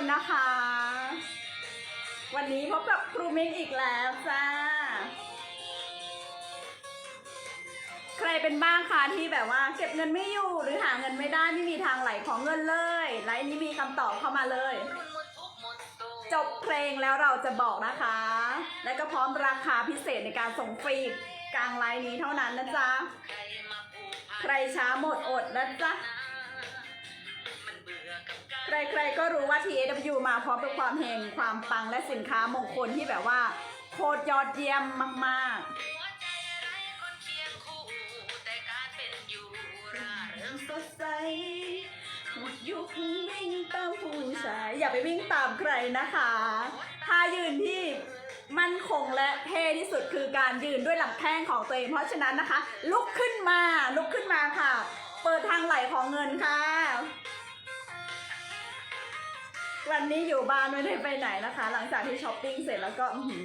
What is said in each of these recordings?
คนนะคะ วันนี้พบกับครูมิ้งอีกแล้วจ้า ใครเป็นบ้างคะที่แบบว่า เก็บเงินไม่อยู่หรือหาเงินไม่ได้ไม่มีทางไหลของเงินเลยไลน์นี้มีคำตอบเข้ามาเลย จบเพลงแล้วเราจะบอกนะคะ และก็พร้อมราคาพิเศษในการส่งฟรีกลางไลน์นี้เท่านั้นนะจ๊ะ ใครช้าหมดอดนะจ๊ะ ใครๆก็รู้ว่า TAW มาพร้อมกับความเฮงความปังและสินค้ามงคลที่แบบว่าโคตรยอดเยี่ยมมากๆสดใสหมดยุควิ่งตามผู้ชายอย่าไปวิ่งตามใครนะคะท่ายืนที่มั่นคงและเท่ที่สุดคือการยืนด้วยลำแข้งของตัวเองเพราะฉะนั้นนะคะ ลุกขึ้นมาลุกขึ้นมาค่ะ เปิดทางไหลของเงินค่ะ วันนี้อยู่บ้านไม่ได้ไปไหนนะคะ หลังจากที่ช้อปปิ้งเสร็จแล้วก็หื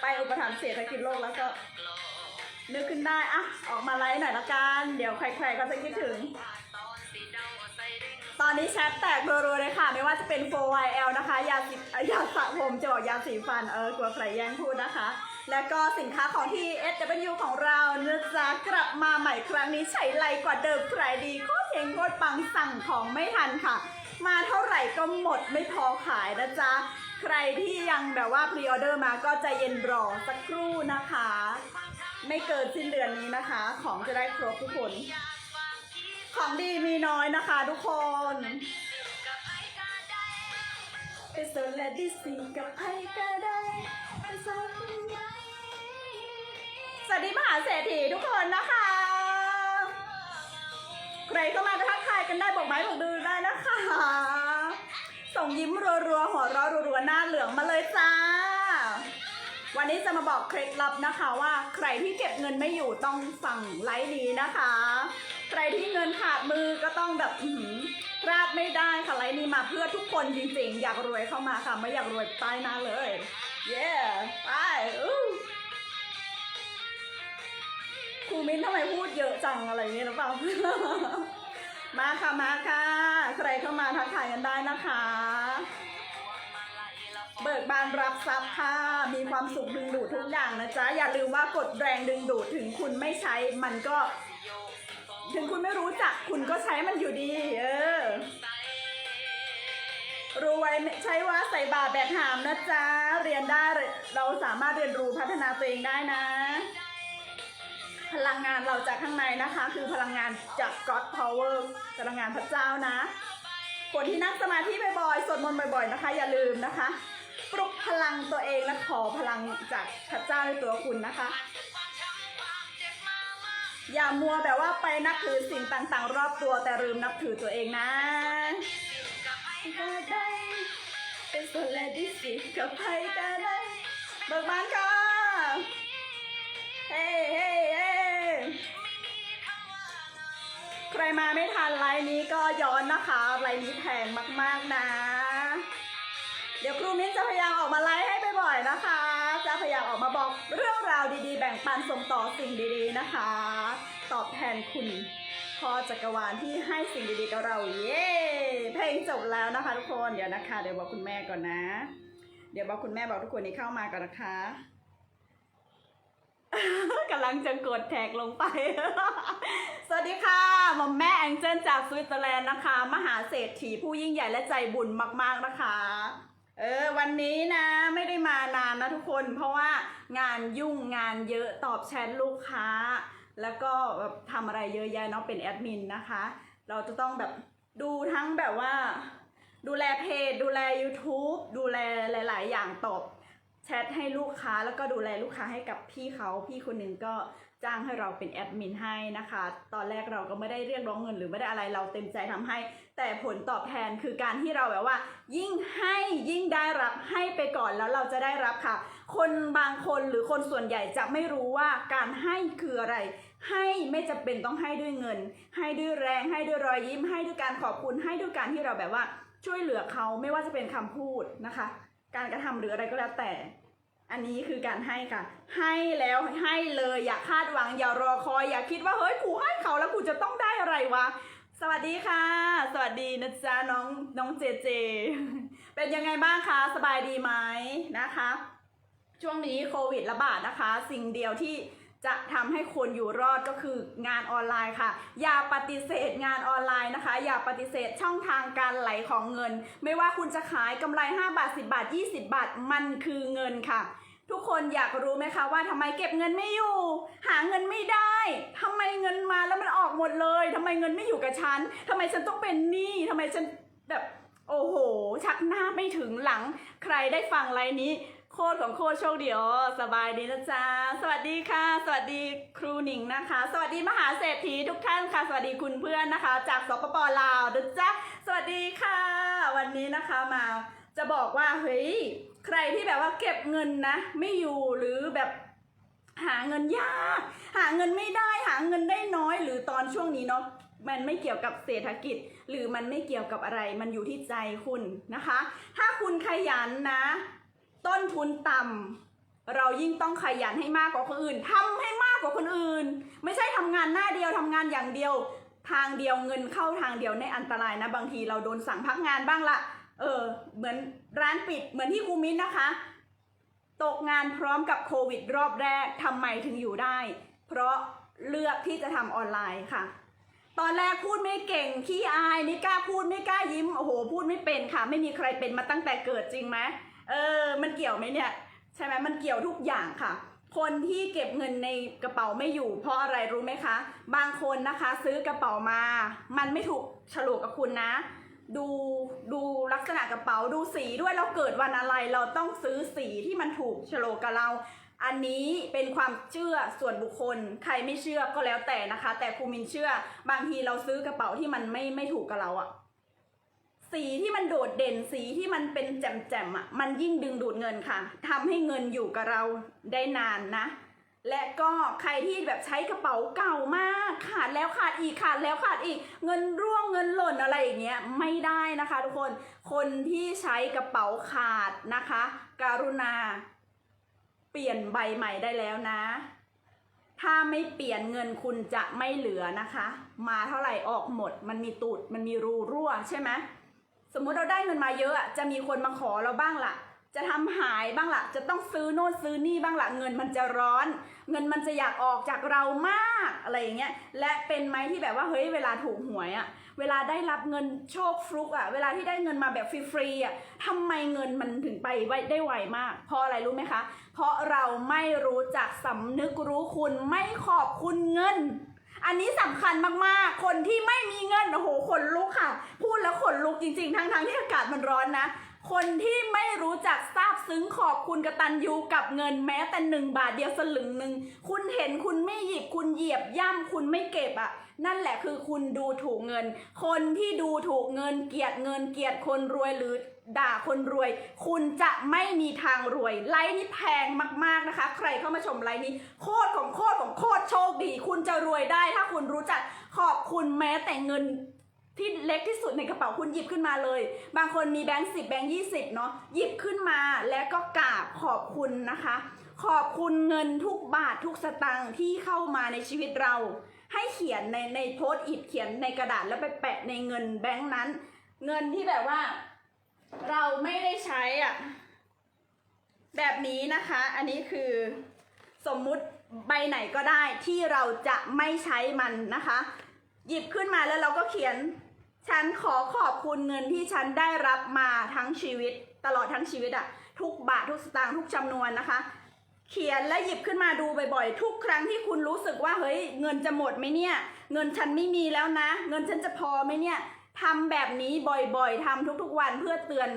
ไปอุปถัมภ์เศรษฐกิจโลกแล้วก็ นึกขึ้นได้อะออกมาไลฟ์หน่อยละกันเดี๋ยวใครๆก็จะคิดถึง ตอนนี้แชทแตกรัวๆเลยค่ะ ไม่ว่าจะเป็น 4YL นะคะ ยาสียาสระผมจะบอกยาสีฟันเออกลัวใครแย่งพูดนะคะ แล้วก็สินค้าของที่ SW ของเราเนื้อจ้ากลับมาใหม่ครั้งนี้ใช้ไรกว่าเดิมใครดีโคตรเฮงโคตรปังสั่งของไม่ทันค่ะ มาเท่าไหร่ก็หมดไม่พอขายนะจ๊ะ ใครที่ยังแบบว่าพรีออเดอร์มาก็ใจเย็นรอสักครู่นะคะ ไม่เกินสิ้นเดือนนี้นะคะ ของจะได้ครบทุกคน ของดีมีน้อยนะคะทุกคนไปสนและดิสิกับใครก็ได้ สวัสดีมหาเศรษฐีทุกคนนะคะ ใครเข้ามาทักทายกันได้บอกไม้บอกมือได้นะคะ ส่งยิ้มรัวๆหัวเราะรัวๆหน้าเหลืองมาเลยจ้า วันนี้จะมาบอกเคล็ดลับนะคะว่าใครที่เก็บเงินไม่อยู่ต้องสั่งไลฟ์นี้นะคะ ใครที่เงินขาดมือก็ต้องแบบอื้อหือพลาดไม่ได้ค่ะไลฟ์นี้มาเพื่อทุกคนจริงๆ อยากรวยเข้ามาค่ะ ไม่อยากรวยต้หน้าเลย เย้ไปอู้ ครูมิ้นทำไมพูดเยอะจังอะไรอย่างเงี้ยหรือเปล่า มาค่ะมาค่ะ ใครเข้ามาทักทายกันได้นะคะ เบิกบานรับทรัพย์ค่ะ มีความสุขดึงดูดทุกอย่างนะจ๊ะ อย่าลืมว่ากดแรงดึงดูดถึงคุณไม่ใช้มันก็ ถึงคุณไม่รู้จักคุณก็ใช้มันอยู่ดี เออรู้ไว้ใช้ว่าใส่บาตรแบกหามนะจ๊ะ เรียนได้เราสามารถเรียนรู้พัฒนาตัวเองได้นะ พลังงานเราจากข้างในนะคะ คือพลังงานจาก God Power พลังงานพระเจ้านะ คนที่นั่งสมาธิบ่อยๆสวดมนต์บ่อยๆนะคะ อย่าลืมนะคะ ปลุกพลังตัวเองและขอพลังจากพระเจ้าในตัวคุณนะคะ อย่ามัวแบบว่าไปนับถือสิ่งต่างๆ รอบตัวแต่ลืมนับถือตัวเองนะก็ได้เป็นส่วนและดิสิกับใครก็ได้เบิกบานค่ะเฮ้เฮ้ ใครมาไม่ทันไลน์นี้ก็ย้อนนะคะไลน์นี้แพงมากๆนะ เดี๋ยวครูมิ้นจะพยายามออกมาไลฟ์ให้บ่อยๆนะคะ จะพยายามออกมาบอกเรื่องราวดีๆ แบ่งปันส่งต่อสิ่งดีๆนะคะ ตอบแทนคุณพ่อจักรวาลที่ให้สิ่งดีๆกับเราเย้เพลงจบแล้วนะคะ ทุกคนเดี๋ยวนะคะ เดี๋ยวบอกคุณแม่ก่อนนะ เดี๋ยวบอกคุณแม่บอกทุกคนนี้เข้ามาก่อนนะคะำลังจะกดแท็กลงไป สวัสดีค่ะหมอมแม่แองเจิลจากสวิตเซอร์แลนด์นะคะ มหาเศรษฐีผู้ยิ่งใหญ่และใจบุญมาก ๆ นะคะ เออวันนี้นะไม่ได้มานานนะทุกคน เพราะว่างานยุ่งงานเยอะตอบแชทลูกค้า แล้วก็แบบทำอะไรเยอะแยะเนาะเป็นแอดมินนะคะ เราจะต้องแบบดูทั้งแบบว่า ดูแลเพจดูแล YouTube ดูแลหลาย ๆ อย่างตอบ แชทให้ลูกค้าแล้วก็ดูแลลูกค้าให้กับพี่เขาพี่คนหนึ่งก็จ้างให้เราเป็นแอดมินให้นะคะ ตอนแรกเราก็ไม่ได้เรียกร้องเงินหรือไม่ได้อะไรเราเต็มใจทำให้ แต่ผลตอบแทนคือการที่เราแบบว่า ยิ่งให้ยิ่งได้รับให้ไปก่อนแล้วเราจะได้รับค่ะ คนบางคนหรือคนส่วนใหญ่จะไม่รู้ว่าการให้คืออะไร ให้ไม่จำเป็นต้องให้ด้วยเงิน ให้ด้วยแรงให้ด้วยรอยยิ้ม ให้ด้วยการขอบคุณให้ด้วยการที่เราแบบว่าช่วยเหลือเขาไม่ว่าจะเป็นคำพูดนะคะ การกระทำหรืออะไรก็แล้วแต่ อันนี้คือการให้ค่ะ ให้แล้วให้เลยอย่าคาดหวังอย่ารอคอยอย่าคิดว่าเฮ้ยกูให้เขาแล้วกูจะต้องได้อะไรวะสวัสดีค่ะ สวัสดีนะจ๊ะน้องน้องเจเจ เป็นยังไงบ้างคะสบายดีไหมนะคะ ช่วงนี้โควิดระบาดนะคะ สิ่งเดียวที่ จะทำให้คนอยู่รอดก็คืองานออนไลน์ค่ะ อย่าปฏิเสธงานออนไลน์นะคะ อย่าปฏิเสธช่องทางการไหลของเงิน ไม่ว่าคุณจะขายกำไร 5 บาท 10 บาท 20 บาท มันคือเงินค่ะ ทุกคนอยากรู้ไหมคะว่าทำไมเก็บเงินไม่อยู่ หาเงินไม่ได้ทำไมเงินมาแล้วมันออกหมดเลยทำไมเงินไม่อยู่กับฉันทำไมฉันต้องเป็นหนี้ทำไมฉันแบบโอ้โห ชักหน้าไม่ถึงหลัง ใครได้ฟังไลน์นี้ โคตรของโคตรโชคดีอ๋อสบายดีนะจ๊ะสวัสดีค่ะ สวัสดีครูหนิงนะคะ สวัสดีมหาเศรษฐีทุกท่านค่ะ สวัสดีคุณเพื่อนนะคะ จากสปปลาวนะจ๊ะสวัสดีค่ะ วันนี้นะคะมาจะบอกว่าเฮ้ยใครที่แบบว่าเก็บเงินนะ ไม่อยู่หรือแบบหาเงินยาก หาเงินไม่ได้หาเงินได้น้อย หรือตอนช่วงนี้เนาะมันไม่เกี่ยวกับเศรษฐกิจ หรือมันไม่เกี่ยวกับอะไร มันอยู่ที่ใจคุณนะคะ ถ้าคุณขยันนะ ต้นทุนต่ำเรายิ่งต้องขยันให้มากกว่าคนอื่นทำให้มากกว่าคนอื่น ไม่ใช่ทำงานหน้าเดียวทำงานอย่างเดียว ทางเดียวเงินเข้าทางเดียวในอันตรายนะ บางทีเราโดนสั่งพักงานบ้างละเออ เหมือนร้านปิดเหมือนที่ครูมิ้นนะคะ ตกงานพร้อมกับโควิดรอบแรกทำไมถึงอยู่ได้ เพราะเลือกที่จะทำออนไลน์ค่ะ ตอนแรกพูดไม่เก่งขี้อายไม่กล้าพูดไม่กล้ายิ้มโอ้โหพูดไม่เป็นค่ะ ไม่มีใครเป็นมาตั้งแต่เกิดจริงไหม เออ มันเกี่ยวไหมเนี่ย ใช่ไหมมันเกี่ยวทุกอย่างค่ะ คนที่เก็บเงินในกระเป๋าไม่อยู่ เพราะอะไรรู้ไหมคะ บางคนนะคะซื้อกระเป๋ามา มันไม่ถูกฉลกกับคุณนะ ดูดูลักษณะกระเป๋าดูสีด้วยเราเกิดวันอะไร เราต้องซื้อสีที่มันถูกฉลกกับเราอันนี้เป็นความเชื่อส่วนบุคคล ใครไม่เชื่อก็แล้วแต่นะคะ แต่ครูมินเชื่อบางทีเราซื้อกระเป๋าที่มันไม่ไม่ถูกกับเราอะ สีที่มันโดดเด่นสีที่มันเป็นแจ่มๆอะมันยิ่งดึงดูดเงินค่ะทำให้เงินอยู่กับเราได้นานนะ และก็ใครที่แบบใช้กระเป๋าเก่ามากขาดแล้วขาดอีกขาดแล้วขาดอีก เงินร่วงเงินหล่นอะไรอย่างเงี้ยไม่ได้นะคะทุกคนคนที่ใช้กระเป๋าขาดนะคะ การุณา เปลี่ยนใบใหม่ได้แล้วนะถ้าไม่เปลี่ยนเงินคุณจะไม่เหลือนะคะ มาเท่าไหร่ออกหมด มันมีตูด มันมีรูรั่วใช่ไหม สมมุติเราได้เงินมาเยอะอะจะมีคนมาขอเราบ้างล่ะ จะทำหายบ้างล่ะ จะต้องซื้อโน่นซื้อนี่บ้างล่ะ เงินมันจะร้อน เงินมันจะอยากออกจากเรามากอะไรอย่างเงี้ย และเป็นไหมที่แบบว่าเฮ้ยเวลาถูกหวยอะเวลาได้รับเงินโชคฟลุกอะเวลาที่ได้เงินมาแบบฟรีๆอะทำไมเงินมันถึงไปไวได้ไวมาก เพราะอะไรรู้ไหมคะ เพราะเราไม่รู้จักสำนึกรู้คุณไม่ขอบคุณเงิน อันนี้สำคัญมากๆ คนที่ไม่มีเงินโอ้โหขนลุกค่ะ พูดแล้วขนลุกจริงๆ ทั้งๆที่อากาศมันร้อนนะ คนที่ไม่รู้จักซาบซึ้งขอบคุณกระตัญญูกับเงินแม้แต่หนึ่งบาทเดียวสลึงหนึ่งคุณเห็นคุณไม่หยิบคุณเหยียบย่ำคุณไม่เก็บอะ่ะนั่นแหละคือคุณดูถูกเงิน คนที่ดูถูกเงินเกียดเงินเกียดคนรวยหรือ ด่าคนรวย คุณจะไม่มีทางรวย ไลฟ์นี้แพงมากๆนะคะ ใครเข้ามาชมไลฟ์นี้ โคตรของโคตรของโคตรโชคดี คุณจะรวยได้ถ้าคุณรู้จักขอบคุณแม้แต่เงินที่เล็กที่สุดในกระเป๋าคุณหยิบขึ้นมาเลย บางคนมีแบงค์สิบแบงค์ยี่สิบเนาะหยิบขึ้นมาแล้วก็กราบขอบคุณนะคะ ขอบคุณเงินทุกบาททุกสตางค์ที่เข้ามาในชีวิตเรา ให้เขียนในในโพสต์อิทเขียนในกระดาษแล้วไปแปะในเงินแบงค์นั้น เงินที่แบบว่า เราไม่ได้ใช้อะ แบบนี้นะคะ อันนี้คือสมมุติใบไหนก็ได้ที่เราจะไม่ใช้มันนะคะ หยิบขึ้นมาแล้วเราก็เขียน ฉันขอขอบคุณเงินที่ฉันได้รับมาทั้งชีวิต ตลอดทั้งชีวิตอะทุกบาททุกสตางค์ทุกจำนวนนะคะ เขียนและหยิบขึ้นมาดูบ่อยๆ ทุกครั้งที่คุณรู้สึกว่าเฮ้ยเงินจะหมดไหมเนี่ย เงินฉันไม่มีแล้วนะ เงินฉันจะพอไหมเนี่ย ทำแบบนี้บ่อยๆทำทุกๆวันเพื่อเตือน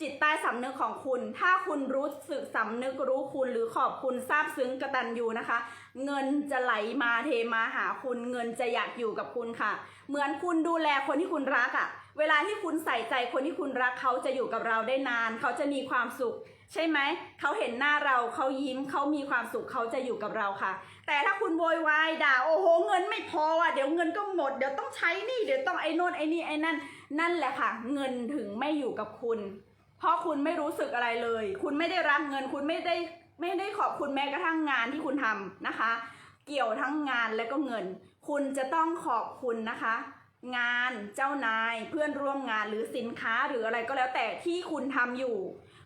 จิตใต้สำนึกของคุณ ถ้าคุณรู้สึกสำนึกรู้คุณหรือขอบคุณซาบซึ้งกระตัญญูนะคะ เงินจะไหลมาเทมาหาคุณเงินจะอยากอยู่กับคุณค่ะ เหมือนคุณดูแลคนที่คุณรักอะ่ะ เวลาที่คุณใส่ใจคนที่คุณรักเขาจะอยู่กับเราได้นาน เขาจะมีความสุข ใช่ไหม เขาเห็นหน้าเราเขายิ้มเขามีความสุขเขาจะอยู่กับเราค่ะ แต่ถ้าคุณโวยวายด่าโอ้โหเงินไม่พออะเดี๋ยวเงินก็หมดเดี๋ยวต้องใช้นี่เดี๋ยวต้องไอ้โน่นไอ้นี่ไอ้นั่น นั่นแหละค่ะ เงินถึงไม่อยู่กับคุณ เพราะคุณไม่รู้สึกอะไรเลย คุณไม่ได้รับเงิน คุณไม่ได้ไม่ได้ขอบคุณแม้กระทั่งงานที่คุณทำนะคะ เกี่ยวทั้งงานและก็เงิน คุณจะต้องขอบคุณนะคะ งานเจ้านายเพื่อนร่วมงานหรือสินค้าหรืออะไรก็แล้วแต่ที่คุณทำอยู่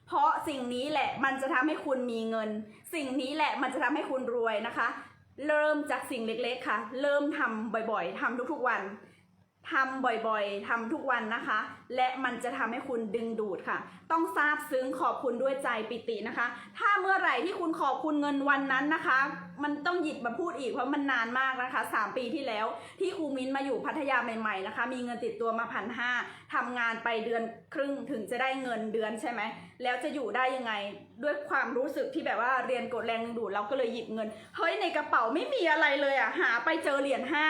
เพราะสิ่งนี้แหละมันจะทำให้คุณมีเงิน สิ่งนี้แหละมันจะทำให้คุณรวยนะคะ เริ่มจากสิ่งเล็กๆค่ะ เริ่มทำบ่อยๆทำทุกๆวัน ทำบ่อยๆทำทุกวันนะคะ และมันจะทำให้คุณดึงดูดค่ะ ต้องซาบซึ้งขอบคุณด้วยใจปิตินะคะ ถ้าเมื่อไหร่ที่คุณขอบคุณเงินวันนั้นนะคะ มันต้องหยิบมาพูดอีกเพราะมันนานมากนะคะ 3 ปีที่แล้วที่ครูมิ้นมาอยู่พัทยาใหม่ๆนะคะ มีเงินติดตัวมาพันห้าทำงานไปเดือนครึ่งถึงจะได้เงินเดือนใช่ไหมแล้วจะอยู่ได้ยังไงด้วยความรู้สึกที่แบบว่าเรียนกดแรงดึงดูดเราก็เลยหยิบเงินเฮ้ยในกระเป๋าไม่มีอะไรเลยอะหาไปเจอเหรียญห้า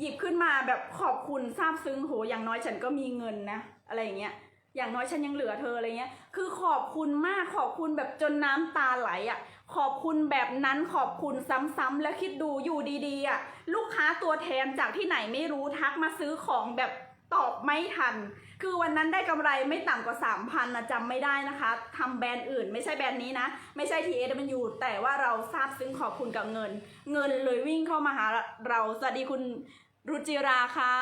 หยิบขึ้นมาแบบขอบคุณซาบซึ้งโหอย่างน้อยฉันก็มีเงินนะ อะไรอย่างเงี้ยอย่างน้อยฉันยังเหลือเธออะไรเงี้ย คือขอบคุณมากขอบคุณแบบจนน้ำตาไหลอะ ขอบคุณแบบนั้นขอบคุณซ้ำๆแล้วคิดดูอยู่ดีๆอะลูกค้าตัวแทนจากที่ไหนไม่รู้ทักมาซื้อของแบบตอบไม่ทัน คือวันนั้นได้กำไรไม่ต่ำกว่า3,000นะจำไม่ได้นะคะทำแบรนด์อื่นไม่ใช่แบรนด์นี้นะ ไม่ใช่ TSW แต่ว่าเราซาบซึ้งขอบคุณกับเงิน เงินเลยวิ่งเข้ามาหาเราสวัสดีคุณ รุจิราค่ะ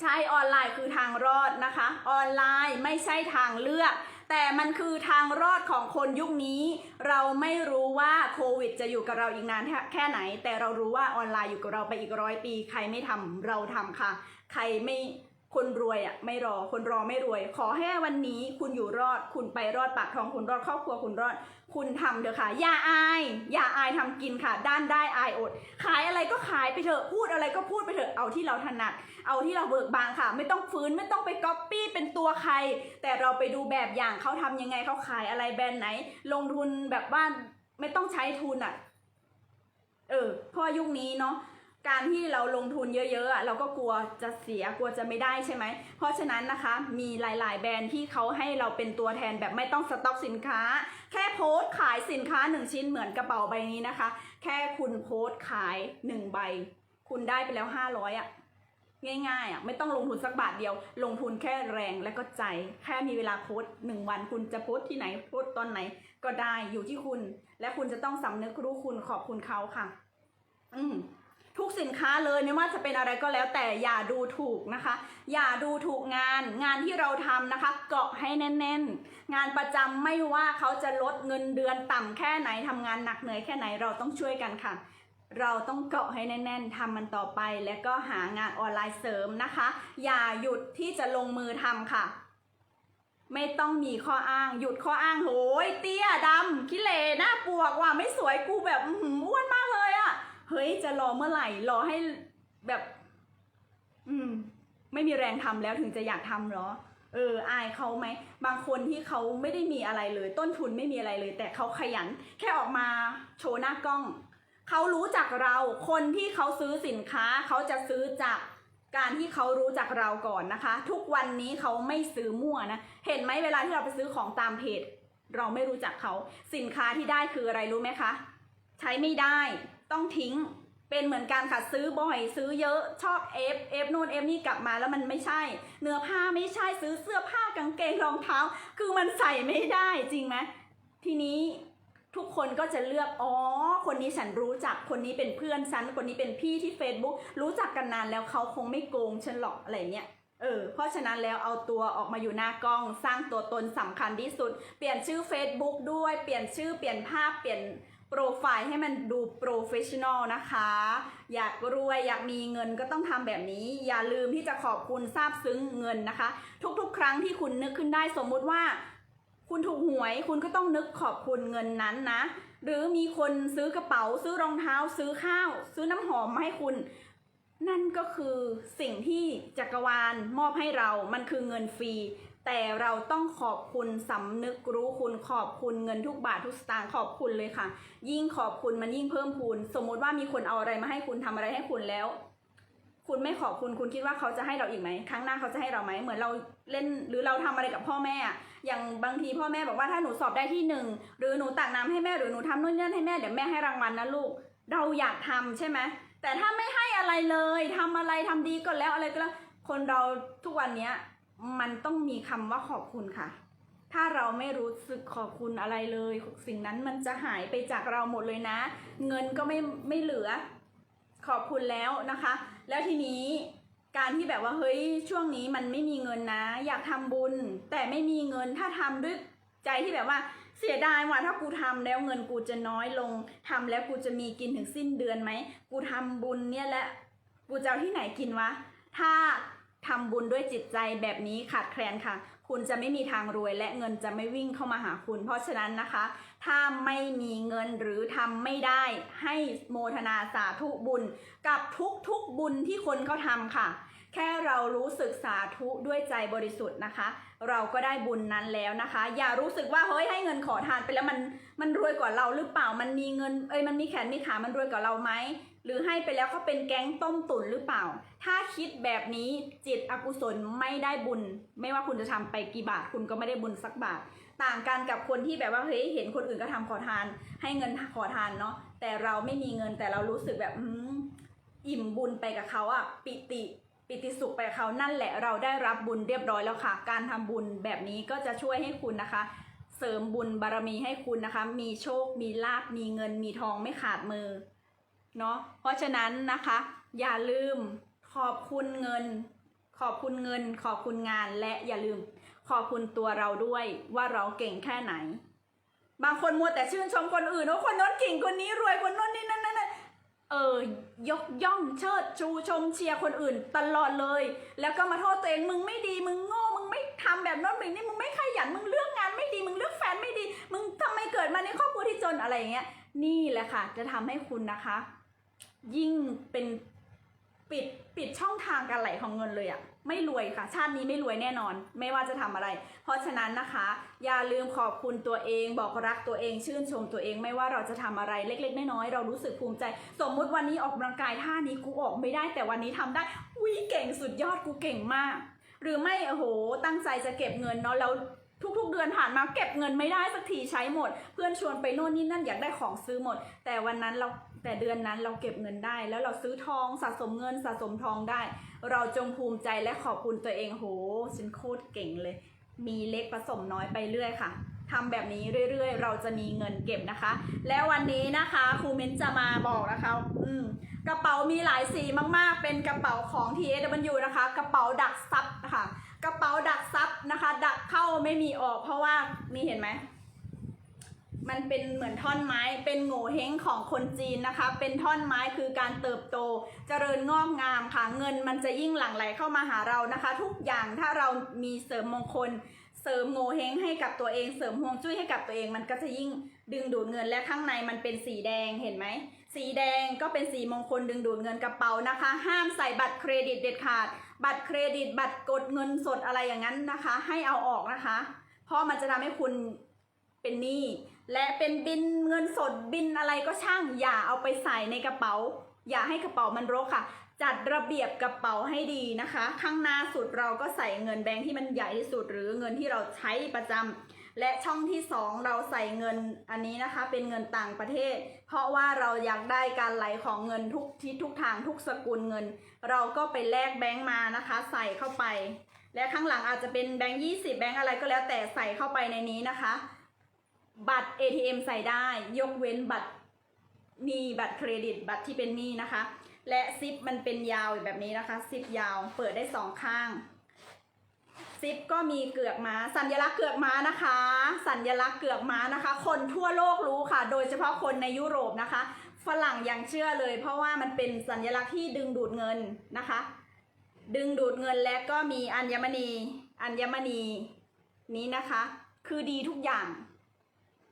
ใช่ออนไลน์คือทางรอดนะคะ ออนไลน์ไม่ใช่ทางเลือก แต่มันคือทางรอดของคนยุคนี้ เราไม่รู้ว่าโควิดจะอยู่กับเราอีกนานแค่ไหน แต่เรารู้ว่าออนไลน์อยู่กับเราไปอีกร้อยปี ใครไม่ทำเราทำค่ะ ใครไม่คนรวยอะไม่รอคนรอไม่รวย ขอให้วันนี้คุณอยู่รอด คุณไปรอดปากท้องคุณรอดครอบครัวคุณรอด คุณทำเถอะค่ะ อย่าอาย อย่าอายทำกินค่ะ ด้านได้อายอด ขายอะไรก็ขายไปเถอะ พูดอะไรก็พูดไปเถอะ เอาที่เราถนัด เอาที่เราเบิกบานค่ะ ไม่ต้องฟื้น ไม่ต้องไปก๊อปปี้เป็นตัวใคร แต่เราไปดูแบบอย่างเขาทำยังไง เขาขายอะไรแบรนด์ไหน ลงทุนแบบว่าไม่ต้องใช้ทุนอะ เออเพราะยุคนี้เนาะ การที่เราลงทุนเยอะๆเราก็กลัวจะเสียกลัวจะไม่ได้ใช่ไหม เพราะฉะนั้นนะคะมีหลายๆ แบรนด์ที่เขาให้เราเป็นตัวแทนแบบไม่ต้องสต็อกสินค้า แค่โพสต์ขายสินค้าหนึ่งชิ้นเหมือนกระเป๋าใบนี้นะคะ แค่คุณโพสต์ขายหนึ่งใบ คุณได้ไปแล้วห้าร้อยอะง่ายๆอะไม่ต้องลงทุนสักบาทเดียว ลงทุนแค่แรงและก็ใจ แค่มีเวลาโพสต์หนึ่งวัน คุณจะโพสต์ที่ไหนโพสต์ตอนไหน ก็ได้อยู่ที่คุณ และคุณจะต้องสำนึกรู้คุณขอบคุณเขาค่ะ อืม ทุกสินค้าเลยไม่ว่าจะเป็นอะไรก็แล้วแต่อย่าดูถูกนะคะ อย่าดูถูกงาน งานที่เราทำนะคะ เกาะให้แน่น ๆ งานประจำไม่ว่าเขาจะลดเงินเดือนต่ำแค่ไหนทำงานหนักเหนื่อยแค่ไหนเราต้องช่วยกันค่ะเราต้องเกาะให้แน่นๆทำมันต่อไป แล้วก็หางานออนไลน์เสริมนะคะ อย่าหยุดที่จะลงมือทำค่ะ ไม่ต้องมีข้ออ้าง หยุดข้ออ้างโหยเตี้ยดำขี้เหร่หน้าปวกว่ะไม่สวยกูแบบอื้อหืออ้วนมากเลย เฮ้ยจะรอเมื่อไหร่ รอให้แบบ อืม ไม่มีแรงทำแล้วถึงจะอยากทำเหรอ เออ อายเขาไหม บางคนที่เขาไม่ได้มีอะไรเลย ต้นทุนไม่มีอะไรเลย แต่เขาขยัน แค่ออกมาโชว์หน้ากล้อง เขารู้จักเรา คนที่เขาซื้อสินค้า เขาจะซื้อจากการที่เขารู้จักเราก่อนนะคะ ทุกวันนี้เขาไม่ซื้อมั่วนะ เห็นไหมเวลาที่เราไปซื้อของตามเพจ เราไม่รู้จักเขา สินค้าที่ได้คืออะไรรู้ไหมคะ ใช้ไม่ได้ ต้องทิ้งเป็นเหมือนกันค่ะซื้อบ่อย ซื้อเยอะชอบเอฟเอฟนู่นเอฟนี่กลับมาแล้วมันไม่ใช่ เนื้อผ้าไม่ใช่ซื้อเสื้อผ้ากางเกงรองเท้า คือมันใส่ไม่ได้จริงไหมทีนี้ทุกคนก็จะเลือกอ๋อคนนี้ฉันรู้จักคนนี้เป็นเพื่อนฉันคนนี้เป็นพี่ที่ Facebook รู้จักกันนานแล้วเขาคงไม่โกงฉันหรอกอะไรเงี้ยเออเพราะฉะนั้นแล้วเอาตัวออกมาอยู่หน้ากล้อง สร้างตัวตนสำคัญที่สุด เปลี่ยนชื่อ Facebook ด้วยเปลี่ยนชื่อเปลี่ยนภาพเปลี่ยน โปรไฟล์ให้มันดูโปรเฟชชั่นอลนะคะ อยากรวยอยากมีเงินก็ต้องทำแบบนี้ อย่าลืมที่จะขอบคุณซาบซึ้งเงินนะคะ ทุกๆ ครั้งที่คุณนึกขึ้นได้สมมุติว่า คุณถูกหวยคุณก็ต้องนึกขอบคุณเงินนั้นนะ หรือมีคนซื้อกระเป๋า ซื้อรองเท้า ซื้อข้าว ซื้อน้ำหอมมาให้คุณ นั่นก็คือสิ่งที่จักรวาลมอบให้เรา มันคือเงินฟรี แต่เราต้องขอบคุณสำนึกรู้คุณขอบคุณเงินทุกบาททุกสตางค์ขอบคุณเลยค่ะ ยิ่งขอบคุณมันยิ่งเพิ่มพูน สมมุติว่ามีคนเอาอะไรมาให้คุณทำอะไรให้คุณแล้ว คุณไม่ขอบคุณคุณคิดว่าเขาจะให้เราอีกไหมครั้งหน้าเขาจะให้เราไหมเหมือนเราเล่นหรือเราทำอะไรกับพ่อแม่อย่างบางทีพ่อแม่บอกว่าถ้าหนูสอบได้ที่หนึ่งหรือหนูตักน้ำให้แม่หรือหนูทำนู่นนี่ให้แม่เดี๋ยวแม่ให้รางวัลนะลูก เราอยากทำใช่ไหมแต่ถ้าไม่ให้อะไรเลยทำอะไรทำดีก็แล้วอะไรก็แล้วคนเราทุกวันเนี้ย มันต้องมีคำว่าขอบคุณค่ะ ถ้าเราไม่รู้สึกขอบคุณอะไรเลย สิ่งนั้นมันจะหายไปจากเราหมดเลยนะ เงินก็ไม่ไม่เหลือ ขอบคุณแล้วนะคะ แล้วทีนี้การที่แบบว่าเฮ้ยช่วงนี้มันไม่มีเงินนะ อยากทำบุญ แต่ไม่มีเงินถ้าทำด้วยใจที่แบบว่าเสียดายว่าถ้ากูทำแล้วเงินกูจะน้อยลงทำแล้วกูจะมีกินถึงสิ้นเดือนไหมกูทำบุญเนี่ยแหละกูจะเอาที่ไหนกินวะ ถ้า ทำบุญด้วยจิตใจแบบนี้ขาดแคลนค่ะ คุณจะไม่มีทางรวยและเงินจะไม่วิ่งเข้ามาหาคุณ เพราะฉะนั้นนะคะ ถ้าไม่มีเงินหรือทำไม่ได้ให้โมทนาสาธุบุญ กับทุกๆบุญที่คนเขาทำค่ะ แค่เรารู้สึกสาธุด้วยใจบริสุทธิ์นะคะ เราก็ได้บุญนั้นแล้วนะคะ อย่ารู้สึกว่าเฮ้ยให้เงินขอทานไปแล้วมันมันรวยกว่าเราหรือเปล่ามันมีเงินเอ้ยมันมีแขนมีขามันรวยกว่าเราไหม หรือให้ไปแล้วเขาเป็นแก๊งต้มตุ๋นหรือเปล่า ถ้าคิดแบบนี้จิตอกุศลไม่ได้บุญ ไม่ว่าคุณจะทำไปกี่บาทคุณก็ไม่ได้บุญสักบาท ต่างกันกับคนที่แบบว่าเฮ้ยเห็นคนอื่นก็ทำขอทาน ให้เงินขอทานเนาะแต่เราไม่มีเงินแต่เรารู้สึกแบบอืมอิ่มบุญไปกับเขาอะปิติปิติสุขไปกับเขานั่นแหละเราได้รับบุญเรียบร้อยแล้วค่ะ การทำบุญแบบนี้ก็จะช่วยให้คุณนะคะ เสริมบุญบารมีให้คุณนะคะ มีโชค มีลาบมีเงิน มีทองไม่ขาดมือ เนาะเพราะฉะนั้นนะคะ อย่าลืมขอบคุณเงิน ขอบคุณเงิน ขอบคุณงานและอย่าลืม ขอบคุณตัวเราด้วยว่าเราเก่งแค่ไหน บางคนมัวแต่ชื่นชมคนอื่นว่าคนน้นเก่งคนนี้รวยคนน้นนี่นั่นนั่นเออยกย่องเชิดชูชมเชียร์คนอื่นตลอดเลย แล้วก็มาโทษตัวเองมึงไม่ดีมึงโง่มึงไม่ทำแบบโน้นแบบนี้มึงไม่ขยันมึงเลือกงานไม่ดีมึงเลือกแฟนไม่ดี มึงทำไมเกิดมาในครอบครัวที่จนอะไรอย่างเงี้ยนี่แหละค่ะ จะทำให้คุณนะคะ ยิ่งเป็นปิดปิดช่องทางการไหลของเงินเลยอะไม่รวยค่ะ ชาตินี้ไม่รวยแน่นอน ไม่ว่าจะทำอะไร เพราะฉะนั้นนะคะ อย่าลืมขอบคุณตัวเอง บอกรักตัวเองชื่นชมตัวเอง ไม่ว่าเราจะทำอะไรเล็ก ๆ น้อยๆเรารู้สึกภูมิใจ สมมุติวันนี้ออกกำลังกายท่านี้กูออกไม่ได้แต่วันนี้ทำได้วิเก่งสุดยอดกูเก่งมาก หรือไม่โอ้โห ตั้งใจจะเก็บเงินเนาะแล้วทุกๆ เดือนผ่านมาเก็บเงินไม่ได้สักทีใช้หมด เพื่อนชวนไปโน่นนี่นั่นอยากได้ของซื้อหมด แต่วันนั้นเรา แต่เดือนนั้นเราเก็บเงินได้ แล้วเราซื้อทองสะสมเงินสะสมทองได้ เราจงภูมิใจและขอบคุณตัวเองโหฉันโคตรเก่งเลย มีเล็กผสมน้อยไปเรื่อยค่ะทำแบบนี้เรื่อยๆ เราจะมีเงินเก็บนะคะ แล้ววันนี้นะคะครูเม้นจะมาบอกนะคะ อืมกระเป๋ามีหลายสีมากๆ เป็นกระเป๋าของ TSW นะคะ กระเป๋าดักซับนะคะกระเป๋าดักซับนะคะ ดักเข้าไม่มีออกเพราะว่านี่เห็นไหม มันเป็นเหมือนท่อนไม้ เป็นโง่เฮงของคนจีนนะคะ เป็นท่อนไม้คือการเติบโต เจริญงอกงามค่ะ เงินมันจะยิ่งหลั่งไหลเข้ามาหาเรานะคะ ทุกอย่างถ้าเรามีเสริมมงคล เสริมโง่เฮงให้กับตัวเอง เสริมฮวงจุ้ยให้กับตัวเอง มันก็จะยิ่งดึงดูดเงินและข้างในมันเป็นสีแดง เห็นไหม สีแดงก็เป็นสีมงคลดึงดูดเงินกระเป๋านะคะ ห้ามใส่บัตรเครดิตเด็ดขาด บัตรเครดิต บัตรกดเงินสดอะไรอย่างนั้นนะคะ ให้เอาออกนะคะ เพราะมันจะทำให้คุณเป็นหนี้ และเป็นบินเงินสดบินอะไรก็ช่าง อย่าเอาไปใส่ในกระเป๋า อย่าให้กระเป๋ามันรกค่ะ จัดระเบียบกระเป๋าให้ดีนะคะ ข้างหน้าสุดเราก็ใส่เงินแบงค์ที่มันใหญ่ที่สุด หรือเงินที่เราใช้ประจำและช่องที่สองเราใส่เงินอันนี้นะคะ เป็นเงินต่างประเทศ เพราะว่าเราอยากได้การไหลของเงินทุกทิศทุกทางทุกสกุลเงิน เราก็ไปแลกแบงค์มานะคะ ใส่เข้าไป และข้างหลังอาจจะเป็นแบงค์ยี่สิบแบงค์อะไรก็แล้วแต่ใส่เข้าไปในนี้นะคะ บัตร ATM ใส่ได้ ยกเว้นบัตรมีบัตรเครดิต บัตรที่เป็นหนี้นะคะ และซิปมันเป็นยาวแบบนี้นะคะ ซิปยาวเปิดได้สองข้าง ซิปก็มีเกือกม้า สัญลักษณ์เกือกม้านะคะ สัญลักษณ์เกือกม้านะคะ คนทั่วโลกรู้ค่ะ โดยเฉพาะคนในยุโรปนะคะ ฝรั่งยังเชื่อเลย เพราะว่ามันเป็นสัญลักษณ์ที่ดึงดูดเงินนะคะ ดึงดูดเงินและก็มีอัญมณี อัญมณีนี้นะคะ คือดีทุกอย่าง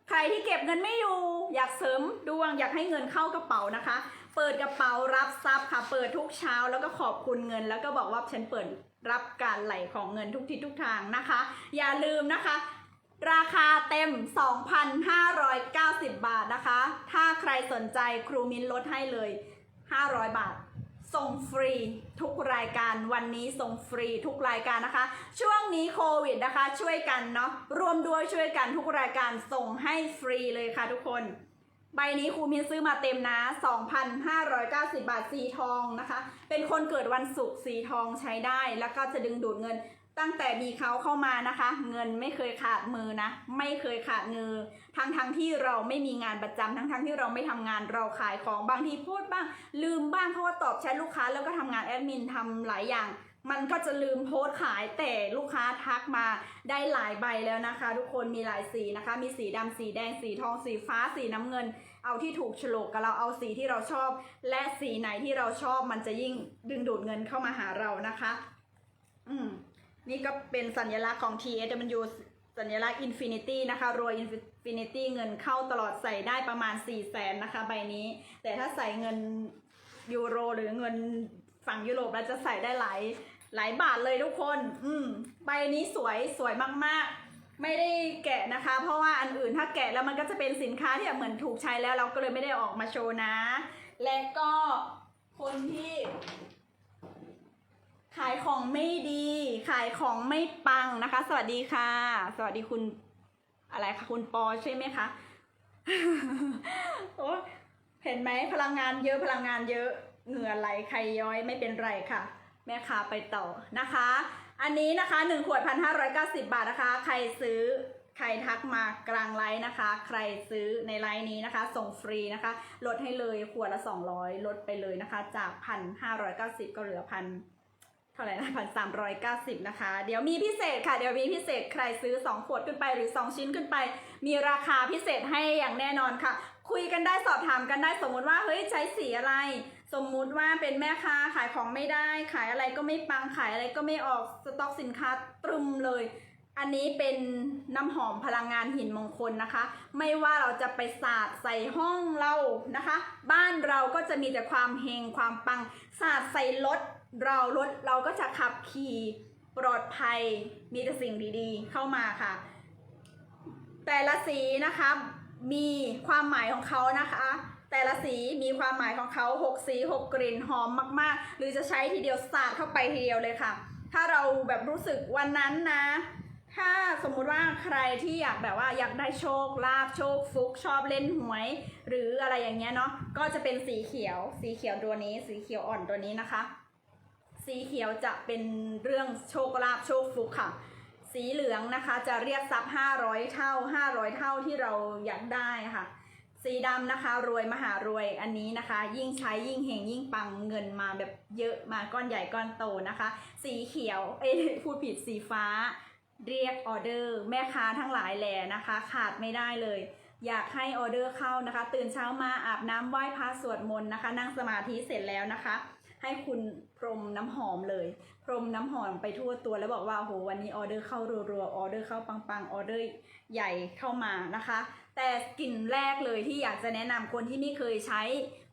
ใครที่เก็บเงินไม่อยู่ อยากเสริมดวงอยากให้เงินเข้ากระเป๋านะคะ เปิดกระเป๋ารับทรัพย์ค่ะ เปิดทุกเช้าแล้วก็ขอบคุณเงิน แล้วก็บอกว่าฉันเปิดรับการไหลของเงินทุกทิศทุกทางนะคะ อย่าลืมนะคะ ราคาเต็ม 2,590 บาทนะคะ ถ้าใครสนใจครูมินลดให้เลย 500 บาท ส่งฟรีทุกรายการวันนี้ส่งฟรีทุกรายการนะคะ ช่วงนี้โควิดนะคะ ช่วยกันเนาะรวมด้วยช่วยกันทุกรายการส่งให้ฟรีเลยค่ะทุกคน ใบนี้ครูมินซื้อมาเต็มนะ 2,590 บาทสีทองนะคะ เป็นคนเกิดวันศุกร์สีทองใช้ได้ แล้วก็จะดึงดูดเงิน ตั้งแต่มีเขาเข้ามานะคะ เงินไม่เคยขาดมือนะ ไม่เคยขาดเงือทั้งทั้งที่เราไม่มีงานประจำทั้งทั้งที่เราไม่ทำงานเราขายของบางทีพูดบ้าง ลืมบ้างเพราะว่าตอบแชทลูกค้าแล้วก็ทำงานแอดมินทำหลายอย่าง มันก็จะลืมโพสต์ขายแต่ลูกค้าทักมาได้หลายใบแล้วนะคะ ทุกคนมีหลายสีนะคะ มีสีดำสีแดงสีทองสีฟ้าสีน้ำเงิน เอาที่ถูกโฉลกกับเราเอาสีที่เราชอบ และสีไหนที่เราชอบมันจะยิ่งดึงดูดเงินเข้ามาหาเรานะคะ อืม นี่ก็เป็นสัญลักษณ์ของ TSW สัญลักษณ์ Infinity นะคะรวย Infinity เงินเข้าตลอดใส่ได้ประมาณ 4 0 0แสนนะคะ ใบนี้ แต่ถ้าใส่เงินยูโร หรือเงินฝั่งยุโรปแล้วจะใส่ได้หลายหลายบาทเลยทุกคน อืม ใบนี้สวยสวยมากๆ ไม่ได้แกะนะคะ เพราะว่าอันอื่นถ้าแกะแล้วมันก็จะเป็นสินค้าที่แบบเหมือนถูกใช้แล้วเราก็เลยไม่ได้ออกมาโชว์นะ และก็คนที่ ขายของไม่ดี ขายของไม่ปังนะคะ สวัสดีค่ะ สวัสดีคุณอะไรคะคุณปอใช่ไหมคะโอ้เห็นไหมพลังงานเยอะพลังงานเยอะเหงื่อไหลใครย้อยไม่เป็นไรค่ะ แม่ค้าไปต่อนะคะ อันนี้นะคะหนึ่งขวดพันห้าร้อยเก้าสิบาทนะคะ ใครซื้อใครทักมากลางไลน์นะคะ ใครซื้อในไลน์นี้นะคะ ส่งฟรีนะคะ ลดให้เลยขวดละสองร้อยลดไปเลยนะคะ จากพันห้าร้อยเก้าสิบก็เหลือพัน เท่าไหร่นะพันสามร้อยเก้าสิบนะคะ เดี๋ยวมีพิเศษค่ะ เดี๋ยวมีพิเศษใครซื้อ 2 ขวดขึ้นไปหรือ 2 ชิ้นขึ้นไป มีราคาพิเศษให้อย่างแน่นอนค่ะ คุยกันได้สอบถามกันได้สมมุติว่าเฮ้ยใช้สีอะไร สมมุติว่าเป็นแม่ค้าขายของไม่ได้ ขายอะไรก็ไม่ปังขายอะไรก็ไม่ออกสต็อกสินค้าตรึมเลย อันนี้เป็นน้ำหอมพลังงานหินมงคลนะคะ ไม่ว่าเราจะไปสาดใส่ห้องเรานะคะ บ้านเราก็จะมีแต่ความเฮงความปังสาดใส่รถ เรารถเราก็จะขับขี่ปลอดภัยมีแต่สิ่งดีๆ เข้ามาค่ะ แต่ละสีนะคะมีความหมายของเขานะคะ แต่ละสีมีความหมายของเขาหกสีหกกลิ่นหอมมาก ๆ หรือจะใช้ทีเดียวสาดเข้าไปทีเดียวเลยค่ะ ถ้าเราแบบรู้สึกวันนั้นนะ ถ้าสมมุติว่าใครที่อยากแบบว่าอยากได้โชคลาภโชคฟุกชอบเล่นหวย หรืออะไรอย่างเงี้ยเนาะก็จะเป็นสีเขียว สีเขียวตัวนี้ สีเขียวอ่อนตัวนี้นะคะ สีเขียวจะเป็นเรื่องโชคลาภโชคฟุกค่ะ สีเหลืองนะคะจะเรียกทรัพย์500 เท่า 500 เท่าที่เราอยากได้ค่ะ สีดำนะคะรวยมหารวยอันนี้นะคะ ยิ่งใช้ยิ่งเฮงยิ่งปังเงินมาแบบเยอะมาก้อนใหญ่ก้อนโตนะคะ สีเขียวเอ้พูดผิดสีฟ้า เรียกออเดอร์แม่ค้าทั้งหลายแหล่นะคะ ขาดไม่ได้เลยอยากให้ออเดอร์เข้านะคะ ตื่นเช้ามาอาบน้ำไหว้พระสวดมนต์นะคะ นั่งสมาธิเสร็จแล้วนะคะ ให้คุณพรมน้ำหอมเลย พรมน้ำหอมไปทั่วตัวแล้วบอกว่าโหวันนี้ออเดอร์เข้ารัวๆออเดอร์เข้าปังๆออเดอร์ใหญ่เข้ามานะคะ แต่กลิ่นแรกเลยที่อยากจะแนะนำคนที่ไม่เคยใช้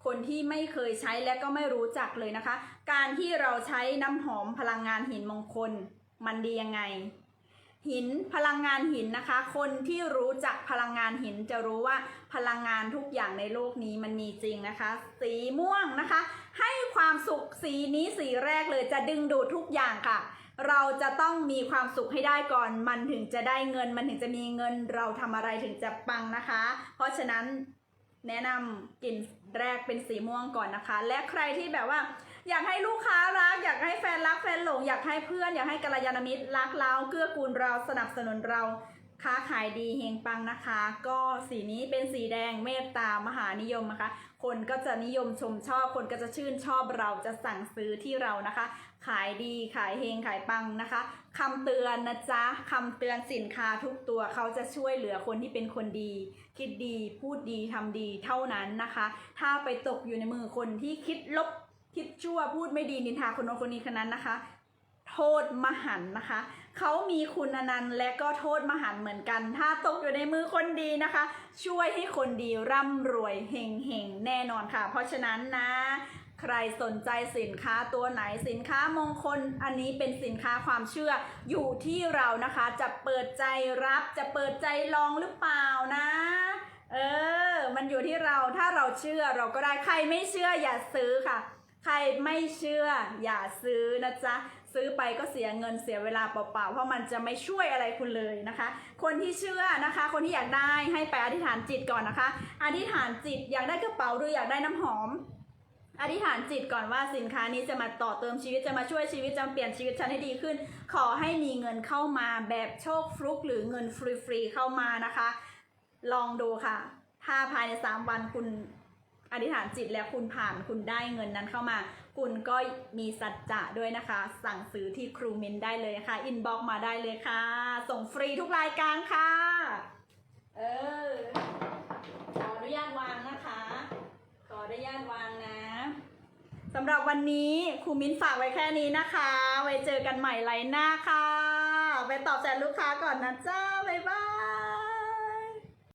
คนที่ไม่เคยใช้และก็ไม่รู้จักเลยนะคะ การที่เราใช้น้ำหอมพลังงานหินมงคลมันดียังไงหินพลังงานหินนะคะ คนที่รู้จักพลังงานหินจะรู้ว่าพลังงานทุกอย่างในโลกนี้มันมีจริงนะคะ สีม่วงนะคะ ให้ความสุขสีนี้สีแรกเลยจะดึงดูดทุกอย่างค่ะ เราจะต้องมีความสุขให้ได้ก่อน มันถึงจะได้เงิน มันถึงจะมีเงิน เราทำอะไรถึงจะปังนะคะ เพราะฉะนั้นแนะนำกลิ่นแรกเป็นสีม่วงก่อนนะคะ และใครที่แบบว่า อยากให้ลูกค้ารัก อยากให้แฟนรักแฟนหลง อยากให้เพื่อน อยากให้กัลยาณมิตรรักเราเกื้อกูลเราสนับสนุนเรา ค้าขายดีเฮงปังนะคะ ก็สีนี้เป็นสีแดงเมตตามหานิยมนะคะ คนก็จะนิยมชมชอบ คนก็จะชื่นชอบเราจะสั่งซื้อที่เรานะคะ ขายดีขายเฮงขายปังนะคะคำเตือนนะจ๊ะคำเตือนสินค้าทุกตัวเขาจะช่วยเหลือคนที่เป็นคนดี คิดดีพูดดีทำดีเท่านั้นนะคะ ถ้าไปตกอยู่ในมือคนที่คิดลบคิดชั่วพูดไม่ดีนินทาคนโน้นคนนี้คนนั้นนะคะ โทษมหันต์นะคะ เขามีคุณอนันต์และก็โทษมหันต์เหมือนกัน ถ้าตกอยู่ในมือคนดีนะคะ ช่วยให้คนดีร่ำรวยเฮงเฮงๆแน่นอนค่ะ เพราะฉะนั้นนะ ใครสนใจสินค้าตัวไหนสินค้ามงคล อันนี้เป็นสินค้าความเชื่ออยู่ที่เรานะคะ จะเปิดใจรับจะเปิดใจลองหรือเปล่านะ เออ มันอยู่ที่เราถ้าเราเชื่อเราก็ได้ใครไม่เชื่ออย่าซื้อค่ะ ใครไม่เชื่ออย่าซื้อนะจ๊ะ ซื้อไปก็เสียเงินเสียเวลาเปล่าๆ เพราะมันจะไม่ช่วยอะไรคุณเลยนะคะ คนที่เชื่อนะคะ คนที่อยากได้ให้ไปอธิษฐานจิตก่อนนะคะ อธิษฐานจิตอยากได้กระเป๋าหรืออยากได้น้ำหอม อธิษฐานจิตก่อนว่าสินค้านี้จะมาต่อเติมชีวิตจะมาช่วยชีวิตจะเปลี่ยนชีวิตฉันให้ดีขึ้น ขอให้มีเงินเข้ามาแบบโชคฟลุกหรือเงินฟรีๆเข้ามานะคะ ลองดูค่ะ ถ้าภายใน 3 วันคุณอธิษฐานจิตแล้วคุณผ่านคุณได้เงินนั้นเข้ามา คุณก็มีสัจจะด้วยนะคะ สั่งซื้อที่ครูมินได้เลยค่ะ อินบ็อกมาได้เลยค่ะ ส่งฟรีทุกรายการค่ะ เออ ขออนุญาตวางนะคะ ขออนุญาตวางนะสำหรับวันนี้ครูมิ้นฝากไว้แค่นี้นะคะ ไว้เจอกันใหม่ไลน์หน้าค่ะ ไปตอบแทนลูกค้าก่อนนะจ้า บ๊ายบาย